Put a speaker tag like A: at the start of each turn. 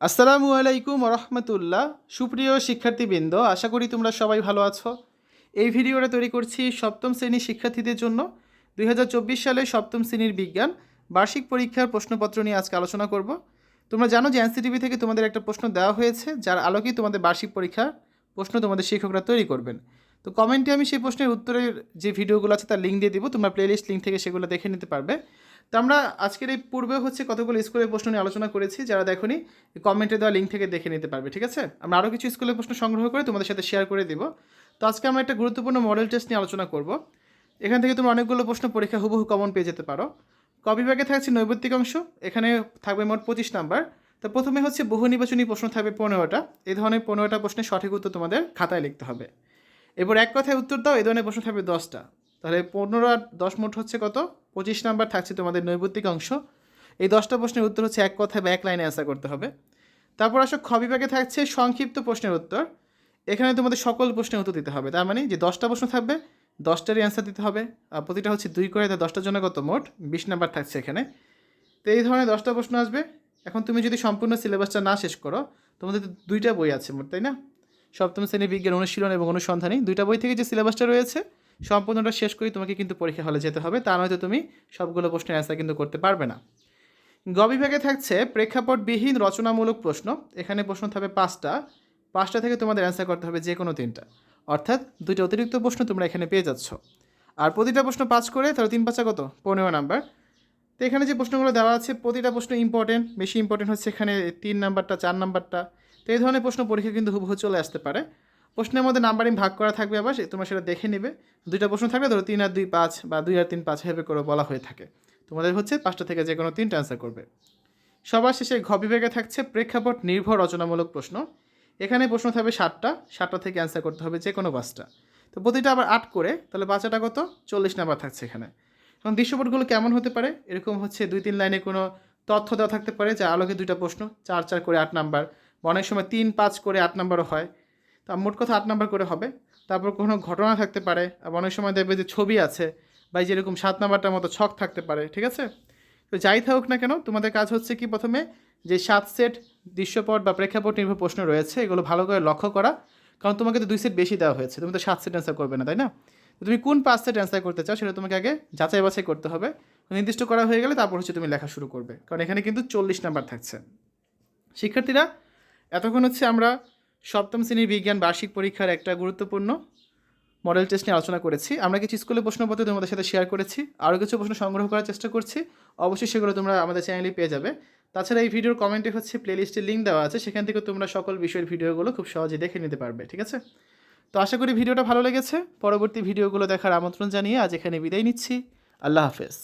A: আসসালামু আলাইকুম রহমতুল্লাহ সুপ্রিয় শিক্ষার্থীবৃন্দ, আশা করি তোমরা সবাই ভালো আছো। এই ভিডিওটা তৈরি করছি সপ্তম শ্রেণির শিক্ষার্থীদের জন্য। দুই সালে সপ্তম শ্রেণির বিজ্ঞান, বার্ষিক পরীক্ষার প্রশ্নপত্র নিয়ে আজকে আলোচনা করব। তোমরা জানো যে এনসিটিভি থেকে তোমাদের একটা প্রশ্ন দেওয়া হয়েছে, যার আলোকেই তোমাদের বার্ষিক পরীক্ষার প্রশ্ন তোমাদের শিক্ষকরা তৈরি করবেন। তো কমেন্টে আমি সেই প্রশ্নের উত্তরের যে ভিডিওগুলো আছে তার লিঙ্ক দিয়ে দিব, তোমরা প্লেলিস্ট লিঙ্ক থেকে সেগুলো দেখে নিতে পারবে। তো আমরা আজকের এই পূর্বে হচ্ছে কতগুলো স্কুলের প্রশ্ন নিয়ে আলোচনা করেছি, যারা দেখোনি, কমেন্টে দেওয়া লিঙ্ক থেকে দেখে নিতে পারবে, ঠিক আছে? আমরা আরও কিছু স্কুলের প্রশ্ন সংগ্রহ করে তোমাদের সাথে শেয়ার করে দিব। তো আজকে আমরা একটা গুরুত্বপূর্ণ মডেল টেস্ট নিয়ে আলোচনা করব। এখান থেকে তুমি অনেকগুলো প্রশ্ন পরীক্ষা হুবহু কমন পেয়ে যেতে পারো। ক বিভাগে থাকছে নৈবত্তিক অংশ, এখানে থাকবে মোট পঁচিশ নাম্বার। তো প্রথমে হচ্ছে বহু নির্বাচনী প্রশ্ন থাকবে পনেরোটা। এই ধরনের পনেরোটা প্রশ্নের সঠিক উত্তর তোমাদের খাতায় লিখতে হবে। এরপর এক কথায় উত্তর দাও, এই ধরনের প্রশ্ন থাকবে দশটা। তাহলে পনেরো আর দশ মোট হচ্ছে কত? পঁচিশ নাম্বার থাকছে তোমাদের নৈবত্তিক অংশ। এই দশটা প্রশ্নের উত্তর হচ্ছে এক কথায় বা এক লাইনে অ্যান্সার করতে হবে। তারপর আসো খ বিভাগে থাকছে সংক্ষিপ্ত প্রশ্নের উত্তর। এখানে তোমাদের সকল প্রশ্নের উত্তর দিতে হবে। তার মানে যে দশটা প্রশ্ন থাকবে, দশটারই অ্যান্সার দিতে হবে। আর প্রতিটা হচ্ছে দুই করে, তাই দশটার জন্য কত মোট? বিশ নাম্বার থাকছে এখানে। তো এই ধরনের দশটা প্রশ্ন আসবে। এখন তুমি যদি সম্পূর্ণ সিলেবাসটা না শেষ করো, তোমাদের তো দুইটা বই আছে মোট, তাই না? সপ্তম শ্রেণি বিজ্ঞান অনুশীলন এবং অনুসন্ধানী, দুইটা বই থেকে যে সিলেবাসটা রয়েছে সম্পূর্ণটা শেষ করে তোমাকে কিন্তু পরীক্ষা হলে যেতে হবে। তা নয়তো তুমি সবগুলো প্রশ্নের অ্যান্সার কিন্তু করতে পারবে না। গ বিভাগে থাকছে প্রেক্ষাপটবিহীন রচনামূলক প্রশ্ন। এখানে প্রশ্ন থাকবে পাঁচটা। পাঁচটা থেকে তোমাদের অ্যান্সার করতে হবে যে কোনো তিনটা। অর্থাৎ দুইটা অতিরিক্ত প্রশ্ন তোমরা এখানে পেয়ে যাচ্ছ। আর প্রতিটা প্রশ্ন পাঁচ করে, তাহলে তিন পাঁচা কত? পনেরো নাম্বার। তো এখানে যে প্রশ্নগুলো দেওয়া আছে, প্রতিটা প্রশ্ন ইম্পর্টেন্ট বেশি ইম্পর্টেন্ট হচ্ছে এখানে তিন নাম্বারটা, চার নাম্বারটা। তো এই ধরনের প্রশ্ন পরীক্ষা কিন্তু হুবহু চলে আসতে পারে। প্রশ্নের মধ্যে নাম্বারিং ভাগ করা থাকবে আবার তোমরা সেটা দেখে নেবে। দুইটা প্রশ্ন থাকবে, ধরো তিন আর দুই পাঁচ বা দুই আর তিন পাঁচ হেবে করে বলা হয়ে থাকে। তোমাদের হচ্ছে পাঁচটা থেকে যে কোনো তিনটা অ্যান্সার করবে। সবার শেষে ঘ বিভাগে থাকছে প্রেক্ষাপট নির্ভর রচনামূলক প্রশ্ন। এখানে প্রশ্ন থাকবে সাতটা। সাতটা থেকে অ্যান্সার করতে হবে যে কোনো পাঁচটা। তো প্রতিটা আবার আট করে, তাহলে বাচ্চাটা কত? চল্লিশ নাম্বার থাকছে এখানে। এখন দৃশ্যপটগুলো কেমন হতে পারে? এরকম হচ্ছে দুই তিন লাইনে কোনো তথ্য দেওয়া থাকতে পারে, যা আলোকে দুইটা প্রশ্ন, চার চার করে আট নাম্বার। অনেক সময় তিন পাঁচ করে আট নাম্বারও হয়। তা মোট কথা আট নাম্বার করে হবে। তারপর কোনো ঘটনা থাকতে পারে, আবার অনেক সময় দেখবে যে ছবি আছে বা যেরকম সাত নাম্বারটার মতো ছক থাকতে পারে, ঠিক আছে? তো যাই থাকুক না কেন, তোমাদের কাজ হচ্ছে কি প্রথমে যে সাত সেট দৃশ্যপট বা প্রেক্ষাপট নির্ভর প্রশ্ন রয়েছে, এগুলো ভালো করে লক্ষ্য করা। কারণ তোমাকে তো দুই সেট বেশি দেওয়া হয়েছে, তুমি তো সাত সেট অ্যান্সার করবে না, তাই না? তুমি কোন পাঁচ সেট অ্যান্সার করতে চাও সেটা তোমাকে আগে যাচাই বাছাই করতে হবে। নির্দিষ্ট করা হয়ে গেলে তারপর হচ্ছে তুমি লেখা শুরু করবে। কারণ এখানে কিন্তু চল্লিশ নাম্বার থাকছে। শিক্ষার্থীরা, এতক্ষণ হচ্ছে আমরা সপ্তম শ্রেণির বিজ্ঞান বার্ষিক পরীক্ষার একটা গুরুত্বপূর্ণ মডেল টেস্ট নিয়ে আলোচনা করেছি। আমরা কিছু স্কুলে প্রশ্নপত্র তোমাদের সাথে শেয়ার করেছি। আরও কিছু প্রশ্ন সংগ্রহ করার চেষ্টা করছি। অবশ্যই সেগুলো তোমরা আমাদের চ্যানেলে পেয়ে যাবে। তাছাড়া এই ভিডিওর কমেন্টে হচ্ছে প্লেলিস্টের লিঙ্ক দেওয়া আছে। সেখান থেকে তোমরা সকল বিষয়ের ভিডিওগুলো খুব সহজে দেখে নিতে পারবে, ঠিক আছে? তো আশা করি ভিডিওটা ভালো লেগেছে। পরবর্তী ভিডিওগুলো দেখার আমন্ত্রণ জানিয়ে আজ এখানে বিদায় নিচ্ছি। আল্লাহ হাফেজ।